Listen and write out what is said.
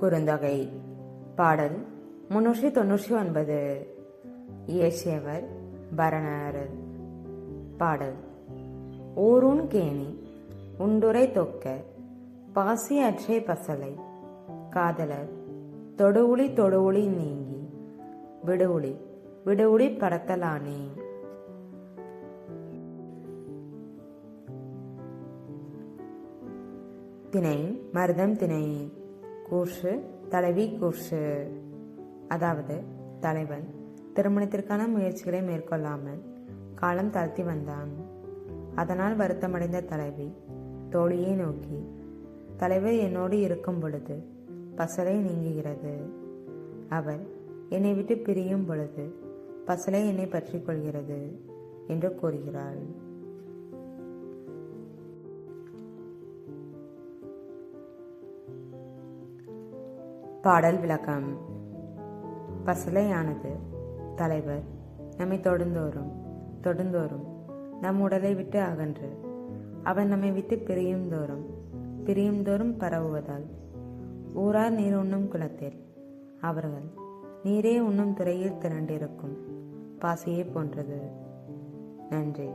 குறுந்தொகை பாடல் முன்னூற்றி தொன்னூற்றி ஒன்பது. இயேசியவர் பரணர் பாடல் ஊருண் கேணி உண்டுரை தொக்க பாசி அற்றே பசலை காதலர் தொடுவுளி தொடுவுளி நீங்கி விடுவுளி விடுவுளி பறத்தலானே திணை மருதம் திணை. கூர்ஷு தலைவி கூர்ஷு அதாவது தலைவன் திருமணத்திற்கான முயற்சிகளை மேற்கொள்ளாமல் காலம் தாழ்த்தி வந்தான். அதனால் வருத்தமடைந்த தலைவி தோழியை நோக்கி தலைவர் என்னோடு இருக்கும் பொழுது பசலை நீங்குகிறது. அவர் என்னை விட்டு பிரியும் பொழுது பசலை என்னை பற்றி கொள்கிறது என்று கூறுகிறாள். பாடல் விளக்கம். பசலையானது தலைவர் நம்மை தொடுந்தோறும் தொடுந்தோறும் நம் உடலை விட்டு அகன்று. அவன் நம்மை விட்டு பிரியும் தோறும் பிரியும் தோறும் பரவுவதால் ஊரார் நீர் உண்ணும் குளத்தில் அவர்கள் நீரே உண்ணும் துறையில் திரண்டிருக்கும் பாசியை போன்றது. நன்றி.